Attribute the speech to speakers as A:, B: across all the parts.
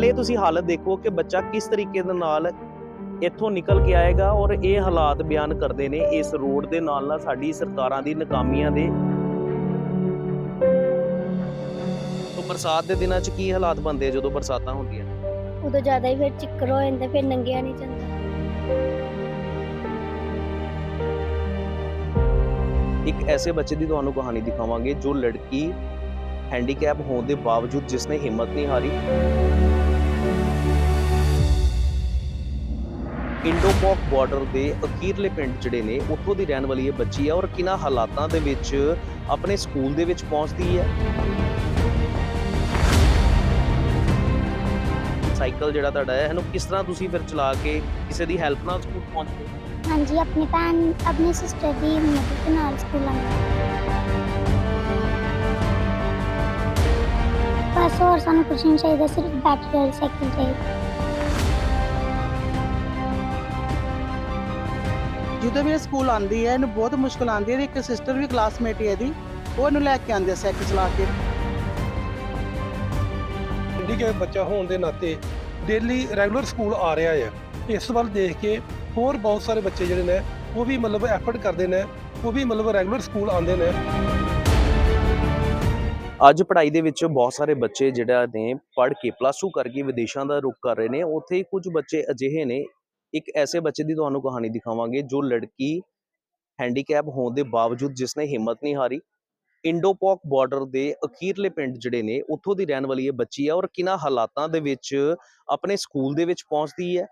A: ਪਹਿਲੇ ਤੁਸੀਂ ਹਾਲਤ ਦੇਖੋ ਕਿ ਬੱਚਾ ਕਿਸ ਤਰੀਕੇ ਦੇ ਨਾਲ ਇੱਥੋਂ ਨਿਕਲ ਕੇ ਆਏਗਾ ਔਰ ਇਹ ਹਾਲਾਤ ਬਿਆਨ ਕਰਦੇ ਨੇ ਇਸ ਰੋਡ ਦੇ ਨਾਲ ਨਾਲ ਸਾਡੀ ਸਰਕਾਰਾਂ ਦੀ ਨਾਕਾਮੀਆਂ ਦੇ। ਤੋਂ ਬਰਸਾਤ ਦੇ ਦਿਨਾਂ 'ਚ ਕੀ ਹਾਲਾਤ ਬਣਦੇ ਜਦੋਂ ਬਰਸਾਤਾਂ ਹੁੰਦੀਆਂ
B: ਉਦੋਂ ਜ਼ਿਆਦਾ ਹੀ ਫਿਰ ਚਿੱਕਰ ਹੋ ਜਾਂਦਾ ਫਿਰ ਨੰਗਿਆ ਨਹੀਂ ਜਾਂਦਾ।
A: ਇੱਕ ਐਸੇ ਬੱਚੇ ਦੀ ਤੁਹਾਨੂੰ ਕਹਾਣੀ ਦਿਖਾਵਾਂਗੇ ਜੋ ਲੜਕੀ ਹੈਂਡੀਕੈਪ ਹੋਣ ਦੇ ਬਾਵਜੂਦ ਜਿਸਨੇ ਹਿੰਮਤ ਨਹੀਂ ਹਾਰੀ। ਇੰਡੋਪੌਕ ਬਾਰਡਰ ਦੇ ਅਖੀਰਲੇ ਪਿੰਡ ਜਿਹੜੇ ਨੇ, ਉੱਥੋਂ ਦੀ ਰਹਿਣ ਵਾਲੀ ਇਹ ਬੱਚੀ ਹੈ ਔਰ ਕਿਨਾਂ ਹਾਲਾਤਾਂ ਦੇ ਵਿੱਚ ਆਪਣੇ ਸਕੂਲ ਦੇ ਵਿੱਚ ਪਹੁੰਚਦੀ ਹੈ। ਸਾਈਕਲ ਜਿਹੜਾ ਤੁਹਾਡਾ ਹੈ, ਇਹਨੂੰ ਕਿਸ ਤਰ੍ਹਾਂ ਤੁਸੀਂ ਫਿਰ ਚਲਾ ਕੇ ਕਿਸੇ ਦੀ ਹੈਲਪ ਨਾਲ ਸਕੂਲ ਪਹੁੰਚਦੇ ਹੋ?
B: ਹਾਂਜੀ, ਆਪਣੀ ਭੈਣ, ਆਪਣੀ ਸਿਸਟਰ ਦੀ ਮਦਦ ਨਾਲ ਸਕੂਲ ਆਉਂਦਾ ਬਸ ਹੋਰ ਸਾਨੂੰ ਕੁਝ ਨਹੀਂ ਚਾਹੀਦਾ, ਸਿਰਫ ਬੈਟਰੀ ਵਾਲੀ ਸਾਈਕਲ ਚਾਹੀਦੀ।
C: ਜਦੋਂ ਵੀ ਇਹ ਸਕੂਲ ਆਂਦੀ ਹੈ ਇਹਨੂੰ ਬਹੁਤ ਮੁਸ਼ਕਲ ਆਂਦੀ ਹੈ ਇੱਕ ਸਿਸਟਰ ਵੀ ਕਲਾਸਮੇਟ ਹੀ ਹੈ ਇਹਦੀ ਉਹ ਇਹਨੂੰ ਲੈ ਕੇ ਆਂਦੇ ਸਾਈਕਲ ਚਲਾ ਕੇ।
D: ਹੈਂਡੀਕੈਪ ਬੱਚਾ ਹੋਣ ਦੇ ਨਾਤੇ ਡੇਲੀ ਰੈਗੂਲਰ ਸਕੂਲ ਆ ਰਿਹਾ ਹੈ ਇਸ ਵੱਲ ਦੇਖ ਕੇ ਹੋਰ ਬਹੁਤ ਸਾਰੇ ਬੱਚੇ ਜਿਹੜੇ ਨੇ ਉਹ ਵੀ ਮਤਲਬ ਐਫਰਟ ਕਰਦੇ ਨੇ ਉਹ ਵੀ ਮਤਲਬ ਰੈਗੂਲਰ ਸਕੂਲ ਆਉਂਦੇ ਨੇ।
A: ਅੱਜ ਪੜ੍ਹਾਈ ਦੇ ਵਿੱਚ ਬਹੁਤ ਸਾਰੇ ਬੱਚੇ ਜਿਹੜਾ ਨੇ ਪੜ੍ਹ ਕੇ ਪਲੱਸ 2 ਕਰਕੇ ਵਿਦੇਸ਼ਾਂ ਦਾ ਰੁਖ ਕਰ ਰਹੇ ਨੇ ਉੱਥੇ ਹੀ ਕੁਝ ਬੱਚੇ ਅਜਿਹੇ ਨੇ ਇੱਕ ਐਸੇ ਬੱਚੇ ਦੀ ਤੁਹਾਨੂੰ ਕਹਾਣੀ ਦਿਖਾਵਾਂਗੇ ਜੋ ਲੜਕੀ ਹੈਂਡੀਕੈਪ ਹੋਣ ਦੇ ਬਾਵਜੂਦ ਜਿਸ ਨੇ ਹਿੰਮਤ ਨਹੀਂ ਹਾਰੀ। ਇੰਡੋਪੌਕ ਬਾਰਡਰ ਦੇ ਅਖੀਰਲੇ ਪਿੰਡ ਜਿਹੜੇ ਨੇ, ਉੱਥੋਂ ਦੀ ਰਹਿਣ ਵਾਲੀ ਇਹ ਬੱਚੀ ਹੈ ਔਰ ਕਿਨਾਂ ਹਾਲਾਤਾਂ ਦੇ ਵਿੱਚ ਆਪਣੇ ਸਕੂਲ ਦੇ ਵਿੱਚ ਪਹੁੰਚਦੀ ਹੈ।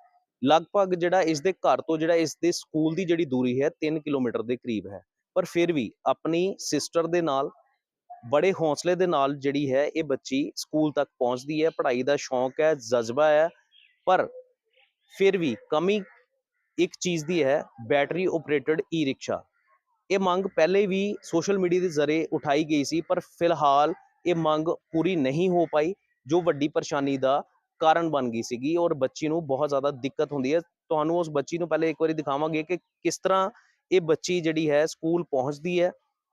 A: ਲਗਭਗ ਜਿਹੜਾ ਇਸ ਦੇ ਘਰ ਤੋਂ ਜਿਹੜਾ ਇਸ ਦੇ ਸਕੂਲ ਦੀ ਜਿਹੜੀ ਦੂਰੀ ਹੈ 3 ਕਿਲੋਮੀਟਰ ਦੇ ਕਰੀਬ ਹੈ। ਪਰ ਫਿਰ ਵੀ ਆਪਣੀ ਸਿਸਟਰ ਦੇ ਨਾਲ, ਬੜੇ ਹੌਸਲੇ ਦੇ ਨਾਲ ਜਿਹੜੀ ਹੈ ਇਹ ਬੱਚੀ ਸਕੂਲ ਤੱਕ ਪਹੁੰਚਦੀ ਹੈ। ਪੜ੍ਹਾਈ ਦਾ ਸ਼ੌਂਕ ਹੈ, ਜਜ਼ਬਾ ਹੈ। ਪਰ ਫਿਰ ਵੀ ਕਮੀ ਇੱਕ ਚੀਜ਼ ਦੀ ਹੈ ਬੈਟਰੀ ਆਪਰੇਟਡ ਈ ਰਿਕਸ਼ਾ ਇਹ ਮੰਗ ਪਹਿਲੇ ਵੀ ਸੋਸ਼ਲ ਮੀਡੀਆ ਦੇ ਜ਼ਰੀਏ ਉਠਾਈ ਗਈ ਸੀ, ਪਰ ਫਿਲਹਾਲ ਇਹ ਮੰਗ ਪੂਰੀ ਨਹੀਂ ਹੋ ਪਾਈ, ਜੋ ਵੱਡੀ ਪਰੇਸ਼ਾਨੀ ਦਾ ਕਾਰਨ ਬਣ ਗਈ ਸੀਗੀ ਔਰ ਬੱਚੀ ਨੂੰ ਬਹੁਤ ਜ਼ਿਆਦਾ ਦਿੱਕਤ ਹੁੰਦੀ ਹੈ। ਤੁਹਾਨੂੰ ਉਸ ਬੱਚੀ ਨੂੰ ਪਹਿਲੇ ਇੱਕ ਵਾਰੀ ਦਿਖਾਵਾਂਗੇ ਕਿ ਕਿਸ ਤਰ੍ਹਾਂ ਇਹ ਬੱਚੀ ਜਿਹੜੀ ਹੈ ਸਕੂਲ ਪਹੁੰਚਦੀ ਹੈ,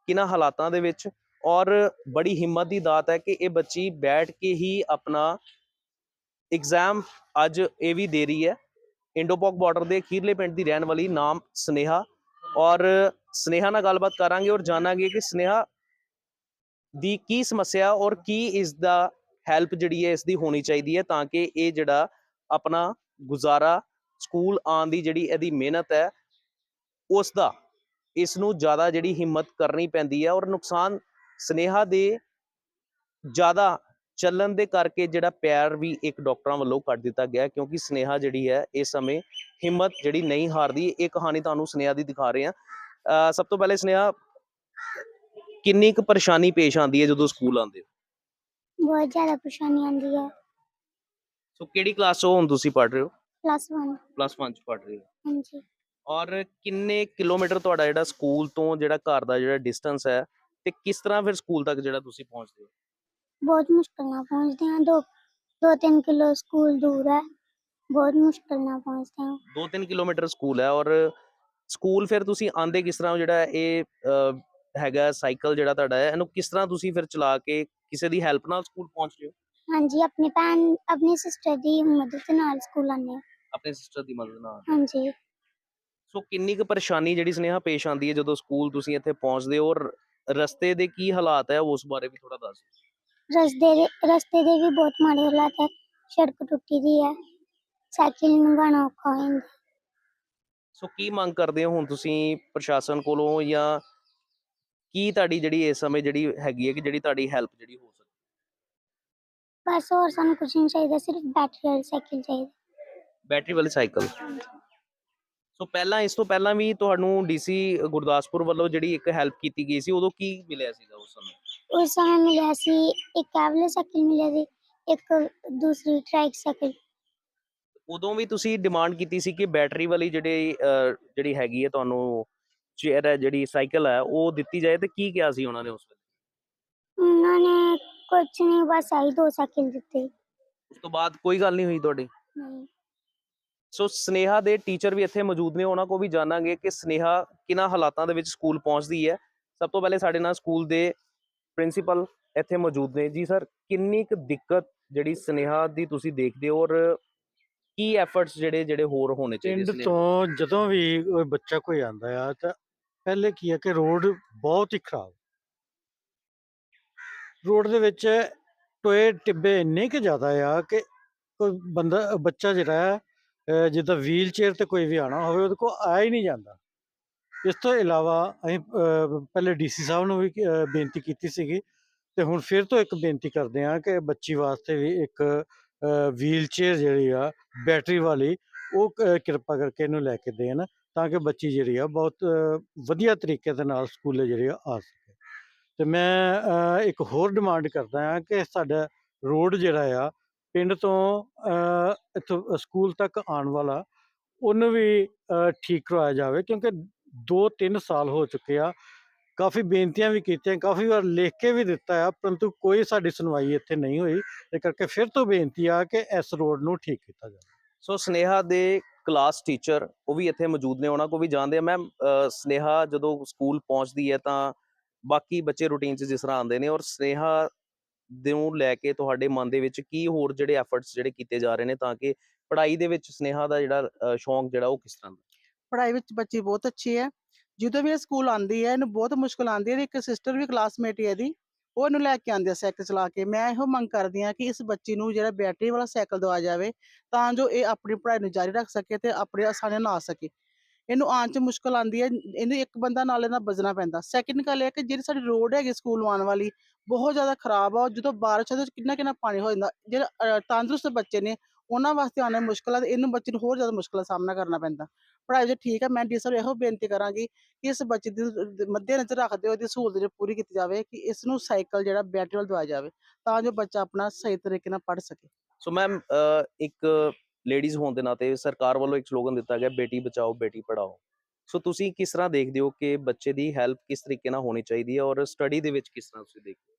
A: ਕਿਹਨਾਂ ਹਾਲਾਤਾਂ ਦੇ ਵਿੱਚ ਔਰ ਬੜੀ ਹਿੰਮਤ ਦੀ ਦਾਤ ਹੈ ਕਿ ਇਹ ਬੱਚੀ ਬੈਠ ਕੇ ਹੀ ਆਪਣਾ ਐਗਜ਼ਾਮ ਅੱਜ ਇਹ ਵੀ ਦੇ ਰਹੀ ਹੈ। ਇੰਡੋਪੋਕ ਬਾਰਡਰ ਦੇ ਖੀਰਲੇ ਪਿੰਡ ਦੀ ਰਹਿਣ ਵਾਲੀ ਨਾਮ ਸਨੇਹਾ ਔਰ ਸਨੇਹਾ ਨਾਲ ਗੱਲਬਾਤ ਕਰਾਂਗੇ ਔਰ ਜਾਣਾਂਗੇ ਕਿ ਸਨੇਹਾ ਦੀ ਕੀ ਸਮੱਸਿਆ ਔਰ ਕੀ ਇਸ ਦਾ ਹੈਲਪ ਜਿਹੜੀ ਹੈ ਇਸ ਦੀ ਹੋਣੀ ਚਾਹੀਦੀ ਹੈ ਤਾਂ ਕਿ ਇਹ ਜਿਹੜਾ ਆਪਣਾ ਗੁਜ਼ਾਰਾ ਸਕੂਲ ਆਉਣ ਦੀ ਜਿਹੜੀ ਇਹਦੀ ਮਿਹਨਤ ਹੈ, ਉਸ ਦਾ ਇਸ ਨੂੰ ਜ਼ਿਆਦਾ ਜਿਹੜੀ ਹਿੰਮਤ ਕਰਨੀ ਪੈਂਦੀ ਹੈ ਔਰ ਨੁਕਸਾਨ ਸਨੇਹਾ ਦੇ ਜ਼ਿਆਦਾ ਚੱਲਣ ਦੇ ਕਰਕੇ ਜਿਹੜਾ ਪੈਰ ਵੀ ਇੱਕ ਡਾਕਟਰਾਂ ਵੱਲੋਂ ਕੱਟ ਦਿੱਤਾ ਗਿਆ ਕਿਉਂਕਿ ਸਨੇਹਾ ਜਿਹੜੀ ਹੈ ਇਸ ਸਮੇਂ ਹਿੰਮਤ ਜਿਹੜੀ ਨਹੀਂ ਹਾਰਦੀ ਇਹ ਕਹਾਣੀ ਤੁਹਾਨੂੰ ਸਨੇਹਾ ਦੀ ਦਿਖਾ ਰਹੇ ਹਾਂ। ਸਭ ਤੋਂ ਪਹਿਲੇ ਸਨੇਹਾ ਕਿੰਨੀ ਕੁ ਪਰੇਸ਼ਾਨੀ ਪੇਸ਼ ਆਉਂਦੀ ਹੈ ਜਦੋਂ ਸਕੂਲ ਆਉਂਦੇ ਹੋ?
B: ਬਹੁਤ ਜ਼ਿਆਦਾ ਪਰੇਸ਼ਾਨੀ ਆਉਂਦੀ ਹੈ।
A: ਸੋ ਕਿਹੜੀ ਕਲਾਸ ਤੋਂ ਹੁਣ ਤੁਸੀਂ ਪੜ੍ਹ ਰਹੇ ਹੋ?
B: ਪਲੱਸ 1
A: ਪਲੱਸ 1 ਚ ਪੜ੍ਹ ਰਹੇ ਹੋ।
B: ਹਾਂਜੀ।
A: ਔਰ ਕਿੰਨੇ ਕਿਲੋਮੀਟਰ ਤੁਹਾਡਾ ਜਿਹੜਾ ਸਕੂਲ ਤੋਂ ਜਿਹੜਾ ਘਰ ਦਾ ਜਿਹੜਾ ਡਿਸਟੈਂਸ ਹੈ ਤੇ ਕਿਸ ਤਰ੍ਹਾਂ ਫਿਰ ਸਕੂਲ ਤੱਕ ਜਿਹੜਾ ਤੁਸੀਂ ਪਹੁੰਚਦੇ ਹੋ?
B: ਬਹੁਤ ਮੁਸ਼ਕਲ ਨਾਲ ਪਹੁੰਚਦੇ ਹਾਂ ਦੋ ਦੋ ਤਿੰਨ ਕਿਲੋ ਸਕੂਲ ਦੂਰ ਹੈ। ਬਹੁਤ ਮੁਸ਼ਕਲ ਨਾਲ ਪਹੁੰਚਦੇ ਹਾਂ
A: 2-3 ਕਿਲੋਮੀਟਰ ਸਕੂਲ ਹੈ ਔਰ ਸਕੂਲ ਫਿਰ ਤੁਸੀਂ ਆਂਦੇ ਕਿਸ ਤਰ੍ਹਾਂ ਜਿਹੜਾ ਇਹ ਅਹ, ਹੈਗਾ ਸਾਈਕਲ ਜਿਹੜਾ ਤੁਹਾਡਾ ਹੈ ਇਹਨੂੰ ਕਿਸ ਤਰ੍ਹਾਂ ਤੁਸੀਂ ਫਿਰ ਚਲਾ ਕੇ ਕਿਸੇ ਦੀ ਹੈਲਪ ਨਾਲ ਸਕੂਲ ਪਹੁੰਚਦੇ ਹੋ?
B: ਹਾਂਜੀ ਆਪਣੀ ਭੈਣ ਆਪਣੀ ਸਿਸਟਰ ਦੀ ਮਦਦ ਨਾਲ ਸਕੂਲ ਹਾਂ।
A: ਆਪਣੇ ਸਿਸਟਰ ਦੀ ਮਦਦ ਨਾਲ।
B: ਹਾਂਜੀ।
A: ਸੋ ਕਿੰਨੀ ਕੁ ਪਰੇਸ਼ਾਨੀ ਜਿਹੜੀ ਸਨੇਹਾ ਪੇਸ਼ ਆਉਂਦੀ ਹੈ ਜਦੋਂ ਸਕੂਲ ਤੁਸੀਂ ਇੱਥੇ ਪਹੁੰਚਦੇ ਹੋ ਔਰ ਰਸਤੇ ਦੇ ਕੀ ਹਾਲਾਤ ਹੈ ਉਸ ਬਾਰੇ ਵੀ ਥੋੜਾ ਦੱਸ
B: ਰਸਤੇ ਦੇ ਰਸਤੇ ਦੇ ਵੀ ਬਹੁਤ ਮਾੜੇ ਹਾਲਾਤ ਹੈ। ਸੜਕ ਟੁੱਟੀ ਦੀ ਹੈ। ਸਾਈਕਲ ਲੰਘਾਉਣਾ ਔਖਾ ਹੋ ਜਾਂਦਾ।
A: ਸੋ ਕੀ ਮੰਗ ਕਰਦੇ ਹੋ ਹੁਣ ਤੁਸੀਂ ਪ੍ਰਸ਼ਾਸਨ ਕੋਲੋਂ ਜਾਂ ਕੀ ਤੁਹਾਡੀ ਜਿਹੜੀ ਇਸ ਸਮੇਂ ਜਿਹੜੀ ਹੈਗੀ ਹੈ ਕਿ ਜਿਹੜੀ ਤੁਹਾਡੀ ਹੈਲਪ ਜਿਹੜੀ ਹੋ ਸਕਦੀ
B: ਬਸ ਹੋਰ ਸਾਨੂੰ ਕੁਝ ਨਹੀਂ ਚਾਹੀਦਾ ਸਿਰਫ ਬੈਟਰੀ ਵਾਲੀ ਸਾਈਕਲ ਚਾਹੀਦੀ।
A: ਬੈਟਰੀ ਵਾਲੀ ਸਾਈਕਲ। ਸੋ ਪਹਿਲਾਂ ਇਸ ਤੋਂ ਪਹਿਲਾਂ ਵੀ ਤੁਹਾਨੂੰ ਡੀਸੀ ਗੁਰਦਾਸਪੁਰ ਵੱਲੋਂ ਜਿਹੜੀ ਇੱਕ ਹੈਲਪ ਕੀਤੀ ਗਈ ਸੀ ਉਦੋਂ ਕੀ ਮਿਲਿਆ ਸੀਗਾ ਉਸ ਸਮੇਂ?
B: ਉਸ ਸਮੇਂ ਮਿਲਿਆ ਸੀ ਇੱਕ ਕੈਬਲੇ ਸਾਈਕਲ ਮਿਲਿਆ ਸੀ ਇੱਕ ਦੂਸਰੀ ਟ੍ਰਾਈਕ ਸਾਈਕਲ
A: ਉਦੋਂ ਵੀ ਤੁਸੀਂ ਡਿਮਾਂਡ ਕੀਤੀ ਸੀ ਕਿ ਬੈਟਰੀ ਵਾਲੀ ਜਿਹੜੀ ਅਹ, ਜਿਹੜੀ ਹੈਗੀ ਹੈ ਤੁਹਾਨੂੰ ਚੇਅਰ ਹੈ ਜਿਹੜੀ ਸਾਈਕਲ ਹੈ ਉਹ ਦਿੱਤੀ ਜਾਏ ਤੇ ਕੀ ਕਿਹਾ ਸੀ ਉਹਨਾਂ ਨੇ ਉਸ ਵੇਲੇ
B: ਉਹਨਾਂ ਨੇ ਕੁਝ ਨਹੀਂ ਬਸ ਆਈ ਦੋ ਸਾਈਕਲ ਦਿੱਤੇ
A: ਉਸ ਤੋਂ ਬਾਅਦ ਕੋਈ ਗੱਲ ਨਹੀਂ ਹੋਈ ਤੁਹਾਡੀ
B: ਨਹੀਂ
A: ਸੋ ਸਨੇਹਾ ਦੇ ਟੀਚਰ ਵੀ ਇੱਥੇ ਮੌਜੂਦ ਨੇ ਉਹਨਾਂ ਕੋ ਵੀ ਜਾਣਾਂਗੇ ਕਿ ਸਨੇਹਾ ਕਿਹਨਾਂ ਹਾਲਾਤਾਂ ਦੇ ਵਿੱਚ ਸਕੂਲ ਪਹੁੰਚਦੀ ਹੈ ਸਭ ਤੋਂ ਪਹਿਲੇ ਸਾਡੇ ਨਾਲ ਸਕੂਲ ਦੇ ਪ੍ਰਿੰਸੀਪਲ ਇੱਥੇ ਮੌਜੂਦ ਨੇ। ਜੀ ਸਰ ਕਿੰਨੀ ਕੁ ਦਿੱਕਤ ਜਿਹੜੀ ਸਨੇਹਾ ਦੀ ਤੁਸੀਂ ਦੇਖਦੇ ਹੋ ਔਰ ਕੀ ਐਫਰਟਸ ਜਿਹੜੇ ਜਿਹੜੇ ਹੋਰ ਹੋਣੇ ਚਾਹੀਦੇ
E: ਪਿੰਡ ਤੋਂ ਜਦੋਂ ਵੀ ਕੋਈ ਬੱਚਾ ਕੋਈ ਆਂਦਾ ਆ ਤਾਂ ਪਹਿਲੇ ਕੀ ਹੈ ਕਿ ਰੋਡ ਬਹੁਤ ਹੀ ਖਰਾਬ। ਰੋਡ ਦੇ ਵਿੱਚ ਟੋਏ ਟਿੱਬੇ ਇੰਨੇ ਕਿ ਜ਼ਿਆਦਾ ਆ ਕਿ ਕੋਈ ਬੰਦਾ ਬੱਚਾ ਜਿਹੜਾ ਜਿੱਦਾਂ ਵੀਲ ਚੇਅਰ ਤੇ ਕੋਈ ਵੀ ਆਣਾ ਹੋਵੇ ਉਹਦੇ ਕੋਲ ਆ ਹੀ ਨਹੀਂ ਜਾਂਦਾ। ਇਸ ਤੋਂ ਇਲਾਵਾ ਅਸੀਂ ਪਹਿਲੇ ਡੀਸੀ ਸਾਹਿਬ ਨੂੰ ਵੀ ਬੇਨਤੀ ਕੀਤੀ ਸੀਗੀ ਤੇ ਹੁਣ ਫਿਰ ਤੋਂ ਇੱਕ ਬੇਨਤੀ ਕਰਦੇ ਹਾਂ ਕਿ ਬੱਚੀ ਵਾਸਤੇ ਵੀ ਇੱਕ ਵੀਲ ਚੇਅਰ ਜਿਹੜੀ ਆ ਬੈਟਰੀ ਵਾਲੀ ਉਹ ਕਿਰਪਾ ਕਰਕੇ ਇਹਨੂੰ ਲੈ ਕੇ ਦੇਣ ਤਾਂ ਕਿ ਬੱਚੀ ਜਿਹੜੀ ਆ ਬਹੁਤ ਵਧੀਆ ਤਰੀਕੇ ਦੇ ਨਾਲ ਸਕੂਲੇ ਜਿਹੜੀ ਆ ਆ ਸਕੇ। ਤੇ ਮੈਂ ਇੱਕ ਹੋਰ ਡਿਮਾਂਡ ਕਰਦਾ ਹਾਂ ਕਿ ਸਾਡਾ ਰੋਡ ਜਿਹੜਾ ਆ ਪਿੰਡ ਤੋਂ ਇੱਥੋਂ ਸਕੂਲ ਤੱਕ ਆਉਣ ਵਾਲਾ ਉਹਨੂੰ ਵੀ ਠੀਕ ਕਰਵਾਇਆ ਜਾਵੇ ਕਿਉਂਕਿ 2-3 ਸਾਲ ਹੋ ਚੁੱਕੇ ਆ। ਕਾਫੀ ਬੇਨਤੀਆਂ ਵੀ ਕੀਤੀਆਂ ਕਾਫੀ ਵਾਰ ਲਿਖ ਕੇ ਵੀ ਦਿੱਤਾ ਆ ਪਰੰਤੂ ਕੋਈ ਸਾਡੀ ਸੁਣਵਾਈ ਇੱਥੇ ਨਹੀਂ ਹੋਈ। ਇਹ ਕਰਕੇ ਫਿਰ ਤੋਂ ਬੇਨਤੀ ਆ ਕਿ ਇਸ ਰੋਡ ਨੂੰ ਠੀਕ ਕੀਤਾ ਜਾਵੇ।
A: ਸੋ ਸਨੇਹਾ ਦੇ ਕਲਾਸ ਟੀਚਰ ਉਹ ਵੀ ਇੱਥੇ ਮੌਜੂਦ ਨੇ ਉਹਨਾਂ ਕੋ ਵੀ ਜਾਣਦੇ ਆ। ਮੈਮ ਸਨੇਹਾ ਜਦੋਂ ਸਕੂਲ ਪਹੁੰਚਦੀ ਹੈ ਤਾਂ ਬਾਕੀ ਬੱਚੇ ਰੂਟੀਨ 'ਚ ਜਿਸ ਤਰ੍ਹਾਂ ਆਉਂਦੇ ਨੇ ਔਰ ਸਨੇਹਾ ਨੂੰ ਲੈ ਕੇ ਤੁਹਾਡੇ ਮਨ ਦੇ ਵਿੱਚ ਕੀ ਹੋਰ ਜਿਹੜੇ ਐਫਰਟਸ ਜਿਹੜੇ ਕੀਤੇ ਜਾ ਰਹੇ ਨੇ ਤਾਂ ਕਿ ਪੜ੍ਹਾਈ ਦੇ ਵਿੱਚ ਸਨੇਹਾ ਦਾ ਜਿਹੜਾ ਅ, ਸ਼ੌਂਕ ਜਿਹੜਾ ਉਹ ਕਿਸ ਤਰ੍ਹਾਂ ਦਾ?
C: ਪੜ੍ਹਾਈ ਵਿੱਚ ਬੱਚੀ ਬਹੁਤ ਅੱਛੀ ਹੈ। ਜਦੋਂ ਵੀ ਇਹ ਸਕੂਲ ਆਉਂਦੀ ਹੈ, ਇਹਨੂੰ ਬਹੁਤ ਮੁਸ਼ਕਲ ਆਉਂਦੀ ਹੈ। ਇੱਕ ਸਿਸਟਰ ਵੀ ਕਲਾਸਮੇਟ ਹੀ ਇਹਦੀ, ਉਹ ਇਹਨੂੰ ਲੈ ਕੇ ਆਉਂਦੇ ਆ ਸਾਈਕਲ ਚਲਾ ਕੇ। ਮੈਂ ਇਹੋ ਮੰਗ ਕਰਦੀ ਹਾਂ ਕਿ ਇਸ ਬੱਚੀ ਨੂੰ ਜਿਹੜਾ ਬੈਟਰੀ ਵਾਲਾ ਸਾਈਕਲ ਦਵਾ ਜਾਵੇ, ਤਾਂ ਜੋ ਇਹ ਆਪਣੀ ਪੜ੍ਹਾਈ ਨੂੰ ਜਾਰੀ ਰੱਖ ਸਕੇ ਤੇ ਆਪਣੇ ਆਸਾਨੀ ਨਾਲ ਆ ਸਕੇ। ਇਹਨੂੰ ਆਉਣ 'ਚ ਮੁਸ਼ਕਲ ਆਉਂਦੀ ਹੈ, ਇਹਨੂੰ ਇੱਕ ਬੰਦਾ ਨਾਲ ਇਹਦਾ ਬਜਣਾ ਪੈਂਦਾ। ਸੈਕਿੰਡ ਗੱਲ ਇਹ ਹੈ ਕਿ ਜਿਹੜੀ ਸਾਡੀ ਰੋਡ ਹੈਗੀ ਸਕੂਲ ਆਉਣ ਵਾਲੀ, ਬਹੁਤ ਜ਼ਿਆਦਾ ਖਰਾਬ ਆ। ਔਰ ਜਦੋਂ ਬਾਰਿਸ਼ ਆਉਂਦੀ ਕਿੰਨਾ ਕਿੰਨਾ ਪਾਣੀ ਹੋ ਜਾਂਦਾ। ਜਿਹੜਾ ਤੰਦਰੁਸਤ ਬੱਚੇ ਨੇ ਉਹਨਾਂ ਵਾਸਤੇ ਆਉਣਾ ਮੁਸ਼ਕਲ ਆ ਤੇ ਇਹਨੂੰ ਬੱਚੇ ਨੂੰ ਹੋਰ ਜ਼ਿਆਦਾ ਮੁਸ਼ਕਲ ਦਾ ਸਾਹਮਣਾ ਕਰਨਾ ਪੈਂਦਾ। ਪੜ੍ਹਾਈ 'ਚ ਠੀਕ ਹੈ ਮੈਂ ਡੀ ਇਹੋ ਬੇਨਤੀ ਕਰਾਂਗੀ ਕਿ ਇਸ ਬੱਚੇ ਦੀ ਮੱਦੇ ਨਜ਼ਰ ਰੱਖਦੇ ਹੋਏ ਇਹਦੀ ਸਹੂਲਤ ਜਿਹੜੀ ਪੂਰੀ ਕੀਤੀ ਜਾਵੇ ਕਿ ਇਸ ਨੂੰ ਸਾਈਕਲ ਜਿਹੜਾ ਬੈਟਰੀ ਵਾਲਾ ਦਵਾਇਆ ਜਾਵੇ ਤਾਂ ਜੋ ਬੱਚਾ ਆਪਣਾ ਸਹੀ ਤਰੀਕੇ ਨਾਲ ਪੜ੍ਹ ਸਕੇ।
A: ਸੋ ਮੈਮ ਇੱਕ ਲੇਡੀਜ਼ ਹੋਣ ਦੇ ਨਾਤੇ ਸਰਕਾਰ ਵੱਲੋਂ ਇੱਕ ਸਲੋਗਨ ਦਿੱਤਾ ਗਿਆ, ਬੇਟੀ ਬਚਾਓ, ਬੇਟੀ ਪੜਾਓ ਸੋ ਤੁਸੀਂ ਕਿਸ ਤਰ੍ਹਾਂ ਦੇਖਦੇ ਹੋ ਕਿ ਬੱਚੇ ਦੀ ਹੈਲਪ ਕਿਸ ਤਰੀਕੇ ਨਾਲ ਹੋਣੀ ਚਾਹੀਦੀ ਹੈ ਔਰ ਸਟੱਡੀ ਦੇ ਵਿੱਚ ਕਿਸ ਤਰ੍ਹਾਂ ਤੁਸੀਂ ਦੇਖਦੇ ਹੋ?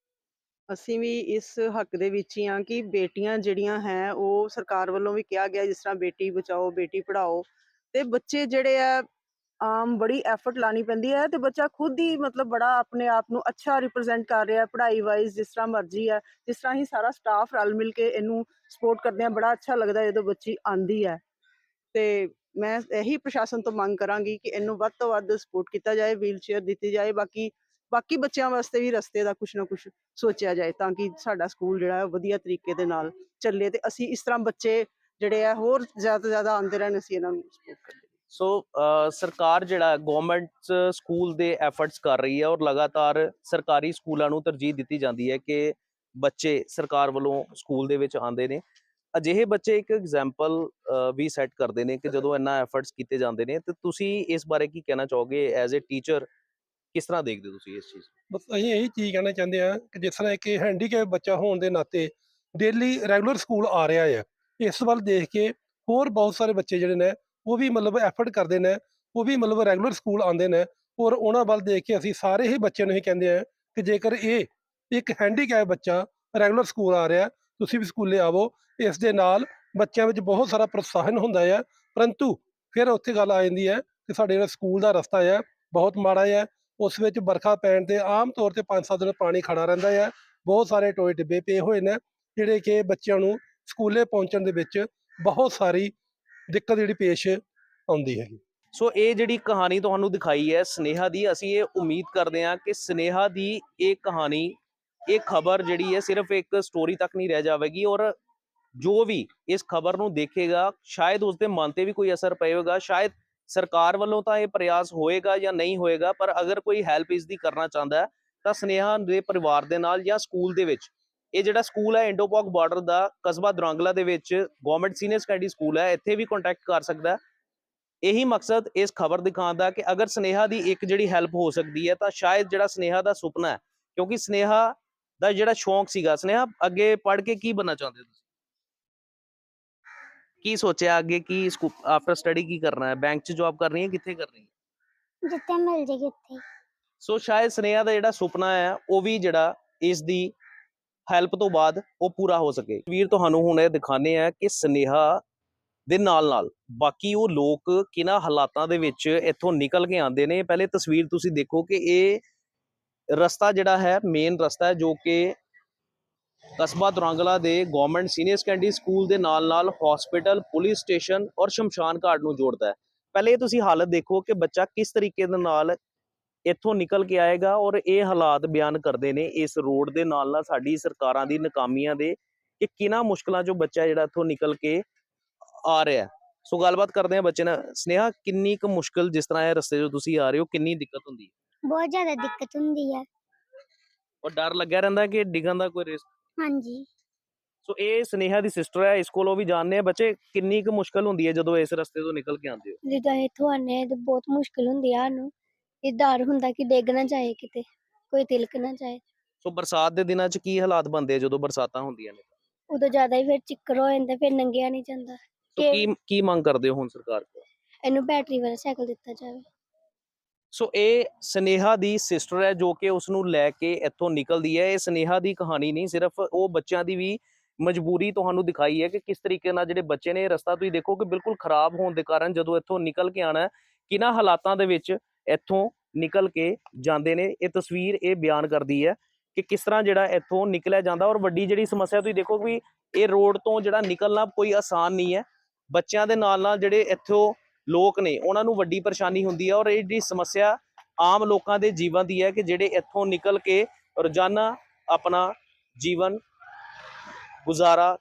F: ਅਸੀਂ ਵੀ ਇਸ ਹੱਕ ਦੇ ਵਿੱਚ ਹੀ ਹਾਂ ਕਿ ਬੇਟੀਆਂ ਜਿਹੜੀਆਂ ਹੈ, ਉਹ ਸਰਕਾਰ ਵੱਲੋਂ ਵੀ ਕਿਹਾ ਗਿਆ ਜਿਸ ਤਰ੍ਹਾਂ ਬੇਟੀ ਬਚਾਓ, ਬੇਟੀ ਪੜ੍ਹਾਓ ਤੇ ਬੱਚੇ ਜਿਹੜੇ ਆ ਆਮ ਬੜੀ ਐਫਰਟ ਲਾਣੀ ਪੈਂਦੀ ਹੈ ਤੇ ਬੱਚਾ ਖੁਦ ਹੀ ਮਤਲਬ ਬੜਾ ਆਪਣੇ ਆਪ ਨੂੰ ਅੱਛਾ ਰਿਪਰੈਜ਼ੈਂਟ ਕਰ ਰਿਹਾ ਪੜ੍ਹਾਈ ਵਾਈਜ਼ ਜਿਸ ਤਰ੍ਹਾਂ ਮਰਜ਼ੀ ਹੈ, ਜਿਸ ਤਰ੍ਹਾਂ ਹੀ ਸਾਰਾ ਸਟਾਫ ਰਲ ਮਿਲ ਕੇ ਇਹਨੂੰ ਸਪੋਰਟ ਕਰਦੇ ਆ ਬੜਾ ਅੱਛਾ ਲੱਗਦਾ ਜਦੋਂ ਬੱਚੀ ਆਂਦੀ ਹੈ। ਤੇ ਮੈਂ ਇਹੀ ਪ੍ਰਸ਼ਾਸਨ ਤੋਂ ਮੰਗ ਕਰਾਂਗੀ ਕਿ ਇਹਨੂੰ ਵੱਧ ਤੋਂ ਵੱਧ ਸਪੋਰਟ ਕੀਤਾ ਜਾਏ ਵੀਲ ਚੇਅਰ ਦਿੱਤੀ ਜਾਏ, ਬਾਕੀ ਬਾਕੀ ਬੱਚਿਆਂ ਵਾਸਤੇ ਵੀ ਰਸਤੇ ਦਾ ਕੁਝ ਨਾ ਕੁਝ ਸੋਚਿਆ ਜਾਏ ਤਾਂ ਕਿ ਸਾਡਾ ਸਕੂਲ ਜਿਹੜਾ ਹੈ ਵਧੀਆ ਤਰੀਕੇ ਦੇ ਨਾਲ ਚੱਲੇ ਤੇ ਅਸੀਂ ਇਸ ਤਰ੍ਹਾਂ ਬੱਚੇ ਜਿਹੜੇ ਆ ਹੋਰ ਜ਼ਿਆਦਾ ਤੋਂ ਜ਼ਿਆਦਾ ਆਉਂਦੇ ਰਹਿਣ, ਅਸੀਂ ਇਹਨਾਂ ਨੂੰ ਸਪੋਰਟ ਕਰੀਏ
A: ਸੋ ਸਰਕਾਰ ਜਿਹੜਾ ਗਵਰਨਮੈਂਟ ਸਕੂਲ ਦੇ ਐਫਰਟਸ ਕਰ ਰਹੀ ਹੈ ਔਰ ਲਗਾਤਾਰ ਸਰਕਾਰੀ ਸਕੂਲਾਂ ਨੂੰ ਤਰਜੀਹ ਦਿੱਤੀ ਜਾਂਦੀ ਹੈ ਕਿ ਬੱਚੇ ਸਰਕਾਰ ਵੱਲੋਂ ਸਕੂਲ ਦੇ ਵਿੱਚ ਆਉਂਦੇ ਨੇ। ਅਜਿਹੇ ਬੱਚੇ ਇੱਕ ਐਗਜ਼ਾਮਪਲ ਵੀ ਸੈੱਟ ਕਰਦੇ ਨੇ ਕਿ ਜਦੋਂ ਇੰਨਾ ਐਫਰਟਸ ਕੀਤੇ ਜਾਂਦੇ ਨੇ ਤੇ ਤੁਸੀਂ ਇਸ ਬਾਰੇ ਕੀ ਕਹਿਣਾ ਚਾਹੋਗੇ ਐਜ਼ ਅ ਟੀਚਰ ਕਿਸ ਤਰ੍ਹਾਂ ਦੇਖਦੇ ਹੋ ਤੁਸੀਂ ਇਸ ਚੀਜ਼
D: ਬਸ ਅਸੀਂ ਇਹੀ ਚੀਜ਼ ਕਹਿਣਾ ਚਾਹੁੰਦੇ ਹਾਂ ਕਿ ਜਿਸ ਤਰ੍ਹਾਂ ਇੱਕ ਹੈਂਡੀਕੈਪ ਬੱਚਾ ਹੋਣ ਦੇ ਨਾਤੇ ਡੇਲੀ ਰੈਗੂਲਰ ਸਕੂਲ ਆ ਰਿਹਾ ਹੈ, ਇਸ ਵੱਲ ਦੇਖ ਕੇ ਹੋਰ ਬਹੁਤ ਸਾਰੇ ਬੱਚੇ ਜਿਹੜੇ ਨੇ ਉਹ ਵੀ ਮਤਲਬ ਐਫਰਟ ਕਰਦੇ ਨੇ, ਉਹ ਵੀ ਮਤਲਬ ਰੈਗੂਲਰ ਸਕੂਲ ਆਉਂਦੇ ਨੇ ਔਰ ਉਹਨਾਂ ਵੱਲ ਦੇਖ ਕੇ ਅਸੀਂ ਸਾਰੇ ਹੀ ਬੱਚਿਆਂ ਨੂੰ ਇਹ ਕਹਿੰਦੇ ਆ ਕਿ ਜੇਕਰ ਇਹ ਇੱਕ ਹੈਂਡੀਕੈਪ ਬੱਚਾ ਰੈਗੂਲਰ ਸਕੂਲ ਆ ਰਿਹਾ, ਤੁਸੀਂ ਵੀ ਸਕੂਲੇ ਆਵੋ, ਇਸ ਦੇ ਨਾਲ ਬੱਚਿਆਂ ਵਿੱਚ ਬਹੁਤ ਸਾਰਾ ਪ੍ਰੋਤਸਾਹਨ ਹੁੰਦਾ ਹੈ, ਪਰੰਤੂ ਫਿਰ ਉੱਥੇ ਗੱਲ ਆ ਜਾਂਦੀ ਹੈ ਕਿ ਸਾਡੇ ਜਿਹੜਾ ਸਕੂਲ ਦਾ ਰਸਤਾ ਹੈ, ਬਹੁਤ ਮਾੜਾ ਹੈ ਉਸ ਵਿੱਚ ਵਰਖਾ ਪੈਣ ਤੇ ਆਮ ਤੌਰ ਤੇ 5-7 ਦਿਨ ਪਾਣੀ ਖੜਾ ਰਹਿੰਦਾ ਹੈ। ਬਹੁਤ ਸਾਰੇ ਟੋਏ ਡਿੱਬੇ ਪਏ ਹੋਏ ਨੇ, ਜਿਹੜੇ ਕਿ ਬੱਚਿਆਂ ਨੂੰ ਸਕੂਲੇ ਪਹੁੰਚਣ ਦੇ ਵਿੱਚ ਬਹੁਤ ਸਾਰੀ ਦਿੱਕਤ ਜਿਹੜੀ ਪੇਸ਼ ਆਉਂਦੀ ਹੈ
A: ਸੋ ਇਹ ਜਿਹੜੀ ਕਹਾਣੀ ਤੁਹਾਨੂੰ ਦਿਖਾਈ ਹੈ ਸਨੇਹਾ ਦੀ, ਅਸੀਂ ਇਹ ਉਮੀਦ ਕਰਦੇ ਹਾਂ ਕਿ ਸਨੇਹਾ ਦੀ ਇਹ ਕਹਾਣੀ, ਇਹ ਖਬਰ ਜਿਹੜੀ ਹੈ ਸਿਰਫ ਇੱਕ ਸਟੋਰੀ ਤੱਕ ਨਹੀਂ ਰਹਿ ਜਾਵੇਗੀ ਔਰ ਜੋ ਵੀ ਇਸ ਖਬਰ ਨੂੰ ਦੇਖੇਗਾ, ਸ਼ਾਇਦ ਉਸ ਦੇ ਮਨ ਤੇ ਵੀ ਕੋਈ ਅਸਰ ਪਏਗਾ, ਸ਼ਾਇਦ ਸਰਕਾਰ ਵੱਲੋਂ ਤਾਂ ਇਹ ਪ੍ਰਯਾਸ ਹੋਏਗਾ ਜਾਂ ਨਹੀਂ ਹੋਏਗਾ, ਪਰ ਅਗਰ ਕੋਈ ਹੈਲਪ ਇਸ ਦੀ ਕਰਨਾ ਚਾਹੁੰਦਾ ਹੈ, ਤਾਂ ਸਨੇਹਾ ਦੇ ਪਰਿਵਾਰ ਦੇ ਨਾਲ ਜਾਂ ਸਕੂਲ ਦੇ ਵਿੱਚ। ਇਹ ਜਿਹੜਾ ਸਕੂਲ ਹੈ ਇੰਡੋਪੌਕ ਬਾਰਡਰ ਦਾ ਕਸਬਾ ਦਰਾਂਗਲਾ ਦੇ ਵਿੱਚ ਗਵਰਨਮੈਂਟ ਸੀਨੀਅਰ ਸੈਕੰਡਰੀ ਸਕੂਲ ਹੈ, ਇੱਥੇ ਵੀ ਕੰਟੈਕਟ ਕਰ ਸਕਦਾ ਹੈ। ਇਹੀ ਮਕਸਦ ਇਸ ਖਬਰ ਦਿਖਾਉਣ ਦਾ ਕਿ ਅਗਰ ਸਨੇਹਾ ਦੀ ਇੱਕ ਜਿਹੜੀ ਹੈਲਪ ਹੋ ਸਕਦੀ ਹੈ, ਤਾਂ ਸ਼ਾਇਦ ਜਿਹੜਾ ਸਨੇਹਾ ਦਾ ਸੁਪਨਾ ਹੈ, ਕਿਉਂਕਿ ਸਨੇਹਾ ਦਾ ਜਿਹੜਾ ਸ਼ੌਂਕ ਸੀਗਾ, ਸਨੇਹਾ ਅੱਗੇ ਪੜ੍ਹ ਕੇ ਕੀ ਬਣਨਾ ਚਾਹੁੰਦੇ ਹੋ ਤੁਸੀਂ? ਕੀ ਸੋਚਿਆ ਅੱਗੇ? ਕੀ ਆਫਟਰ ਸਟੱਡੀ ਕੀ ਕਰਨਾ ਹੈ? ਬੈਂਕ 'ਚ ਜੌਬ ਕਰਨੀ ਹੈ ਕਿੱਥੇ ਕਰਨੀ ਹੈ?
B: ਜਿੱਥੇ ਮਿਲ ਜੇਗੀ ਉੱਥੇ
A: ਸੋ ਸ਼ਾਇਦ ਸਨੇਹਾ ਦਾ ਜਿਹੜਾ ਸੁਪਨਾ ਹੈ ਉਹ ਵੀ ਜਿਹੜਾ ਇਸ ਦੀ ਹੈਲਪ ਤੋਂ ਬਾਅਦ ਉਹ ਪੂਰਾ ਹੋ ਸਕੇ। ਵੀਰ ਤੁਹਾਨੂੰ ਹੁਣ ਇਹ ਦਿਖਾਣੇ ਆ ਕਿ ਸਨੇਹਾ ਦੇ ਨਾਲ ਨਾਲ ਬਾਕੀ ਉਹ ਲੋਕ ਕਿਹਨਾਂ ਹਾਲਾਤਾਂ ਦੇ ਵਿੱਚ ਇੱਥੋਂ ਨਿਕਲ ਕੇ ਆਉਂਦੇ ਨੇ। ਪਹਿਲੇ ਤਸਵੀਰ ਤੁਸੀਂ ਦੇਖੋ ਕਿ ਇਹ ਰਸਤਾ ਜਿਹੜਾ ਹੈ ਮੇਨ ਰਸਤਾ ਹੈ ਜੋ ਕਿ ਕਸਬਾ ਦੁਰੰਗਲਾ ਦੇ ਗਵਰਨਮੈਂਟ ਸੀਨੀਅਰ ਸੈਕੰਡਰੀ ਸਕੂਲ ਦੇ ਨਾਲ-ਨਾਲ ਹਸਪੀਟਲ ਪੁਲਿਸ ਸਟੇਸ਼ਨ ਔਰ ਸ਼ਮਸ਼ਾਨ ਘਾਟ ਨੂੰ ਜੋੜਦਾ ਹੈ। ਪਹਿਲੇ ਇਹ ਤੁਸੀਂ ਹਾਲਤ ਦੇਖੋ ਕਿ ਬੱਚਾ ਕਿਸ ਤਰੀਕੇ ਦੇ ਨਾਲ ਇੱਥੋਂ ਨਿਕਲ ਕੇ ਆਏਗਾ ਔਰ ਇਹ ਹਾਲਾਤ ਬਿਆਨ ਕਰਦੇ ਨੇ ਇਸ ਰੋਡ ਦੇ ਨਾਲ ਨਾਲ ਸਾਡੀ ਸਰਕਾਰਾਂ ਦੀ ਨਾਕਾਮੀਆਂ ਦੇ ਕਿ ਕਿੰਨਾ ਮੁਸ਼ਕਲਾਂ ਚੋਂ ਬੱਚਾ ਜਿਹੜਾ ਇੱਥੋਂ ਨਿਕਲ ਕੇ ਆ ਰਿਹਾ। ਸੋ ਗੱਲਬਾਤ ਕਰਦੇ ਹਾਂ ਬੱਚੇ ਨਾਲ। ਸਨੇਹਾ ਕਿੰਨੀ ਕੁ ਮੁਸ਼ਕਲ ਜਿਸ ਤਰ੍ਹਾਂ ਇਹ ਰਸਤੇ 'ਚੋਂ ਤੁਸੀਂ ਆ ਰਹੇ ਹੋ ਕਿੰਨੀ ਦਿੱਕਤ ਹੁੰਦੀ ਹੈ?
B: ਬਹੁਤ ਜ਼ਿਆਦਾ ਦਿੱਕਤ ਹੁੰਦੀ ਹੈ।
A: ਔਰ ਡਰ ਲੱਗਿਆ ਰਹਿੰਦਾ ਕਿ ਡਿੱਗਣ ਦਾ ਕੋਈ ਰਿਸਕ
B: ਹਾਂਜੀ।
A: ਸੋ ਇਹ ਸਨੇਹਾ ਦੀ ਸਿਸਟਰ ਹੈ ਇਸ ਕੋਲੋਂ ਵੀ ਜਾਣਦੇ ਆ। ਬੱਚੇ ਕਿੰਨੀ ਕੁ ਮੁਸ਼ਕਲ ਹੁੰਦੀ ਹੈ ਜਦੋਂ ਇਸ ਰਸਤੇ ਤੋਂ ਨਿਕਲ ਕੇ ਆਉਂਦੇ ਹੋ?
B: ਜਿੱਦਾਂ ਇੱਥੋਂ ਆਨੇ ਤੇ ਬਹੁਤ ਮੁਸ਼ਕਿਲ ਹੁੰਦੀ ਆ ਸਾਨੂੰ। ਇਹ ਡਰ ਹੁੰਦਾ ਕਿ ਡਿੱਗ ਨਾ ਜਾਏ ਕਿਤੇ ਕੋਈ ਤਿਲਕ ਨਾ ਜਾਏ।
A: ਸੋ ਬਰਸਾਤ ਦੇ ਦਿਨਾਂ 'ਚ ਕੀ ਹਾਲਾਤ ਬਣਦੇ ਆ ਜਦੋਂ ਬਰਸਾਤਾਂ ਹੁੰਦੀਆਂ ਨੇ?
B: ਉਦੋਂ ਜ਼ਿਆਦਾ ਹੀ ਫਿਰ ਚਿੱਕਰ ਹੋ ਜਾਂਦਾ ਫਿਰ ਨੰਗਿਆ ਨਹੀਂ ਜਾਂਦਾ।
A: ਸੋ
B: ਕਿ-
A: ਕੀ ਕੀ ਮੰਗ ਕਰਦੇ ਹੋ ਹੁਣ ਸਰਕਾਰ ਕੋਲ?
B: ਇਹਨੂੰ ਬੈਟਰੀ ਵਾਲਾ ਸਾਈਕਲ ਦਿੱਤਾ ਜਾਵੇ।
A: ਸੋ ਇਹ ਸਨੇਹਾ ਦੀ ਸਿਸਟਰ ਹੈ ਜੋ ਕਿ ਉਸ ਨੂੰ ਲੈ ਕੇ ਇੱਥੋਂ ਨਿਕਲਦੀ ਹੈ। ਇਹ ਸਨੇਹਾ ਦੀ ਕਹਾਣੀ ਨਹੀਂ, ਸਿਰਫ ਉਹ ਬੱਚਿਆਂ ਦੀ ਵੀ ਮਜਬੂਰੀ ਤੁਹਾਨੂੰ ਦਿਖਾਈ ਹੈ ਕਿ ਕਿਸ ਤਰੀਕੇ ਨਾਲ ਜਿਹੜੇ ਬੱਚੇ ਨੇ ਰਸਤਾ ਤੁਸੀਂ ਦੇਖੋ ਕਿ ਬਿਲਕੁਲ ਖਰਾਬ ਹੋਣ ਦੇ ਕਾਰਨ ਜਦੋਂ ਇੱਥੋਂ ਨਿਕਲ ਕੇ ਆਣਾ ਹੈ, ਕਿਹਨਾਂ ਹਾਲਾਤਾਂ ਦੇ ਵਿੱਚ ਇੱਥੋਂ ਨਿਕਲ ਕੇ ਜਾਂਦੇ ਨੇ। ਇਹ ਤਸਵੀਰ ਇਹ ਬਿਆਨ ਕਰਦੀ ਹੈ ਕਿ ਕਿਸ ਤਰ੍ਹਾਂ ਜਿਹੜਾ ਇੱਥੋਂ ਨਿਕਲਿਆ ਜਾਂਦਾ ਔਰ ਵੱਡੀ ਜਿਹੜੀ ਸਮੱਸਿਆ ਤੁਸੀਂ ਦੇਖੋ ਵੀ ਇਹ ਰੋਡ ਤੋਂ ਜਿਹੜਾ ਨਿਕਲਣਾ ਕੋਈ ਆਸਾਨ ਨਹੀਂ ਹੈ। ਬੱਚਿਆਂ ਦੇ ਨਾਲ ਨਾਲ ਜਿਹੜੇ ਇੱਥੋਂ ਲੋਕ ਨੇ, ਉਹਨਾਂ ਨੂੰ ਵੱਡੀ ਪਰੇਸ਼ਾਨੀ ਹੁੰਦੀ ਹੈ ਔਰ ਇਹ ਜਿਹੜੀ ਸਮੱਸਿਆ ਆਮ ਲੋਕਾਂ ਦੇ ਜੀਵਨ ਦੀ ਹੈ ਕਿ ਜਿਹੜੇ ਇੱਥੋਂ ਨਿਕਲ ਕੇ ਰੋਜ਼ਾਨਾ ਆਪਣਾ ਜੀਵਨ ਗੁਜ਼ਾਰਾ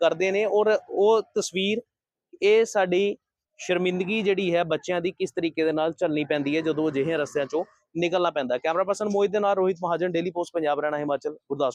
A: ਕਰਦੇ ਨੇ ਔਰ ਉਹ ਤਸਵੀਰ, ਇਹ ਸਾਡੀ ਸ਼ਰਮਿੰਦਗੀ ਜਿਹੜੀ ਹੈ ਬੱਚਿਆਂ ਦੀ ਕਿਸ ਤਰੀਕੇ ਦੇ ਨਾਲ ਚੱਲਣੀ ਪੈਂਦੀ ਹੈ ਜਦੋਂ ਅਜਿਹੇ ਰਸਤਿਆਂ ਚੋਂ ਨਿਕਲਣਾ ਪੈਂਦਾ ਕੈਮਰਾ ਪਰਸਨ ਮੋਹਿਤ ਦੇ ਨਾਲ ਰੋਹਿਤ ਮਹਾਜਨ ਡੇਲੀ ਪੋਸਟ ਪੰਜਾਬ ਰਹਿਣਾ ਹਿਮਾਚਲ, ਗੁਰਦਾਸਪੁਰ।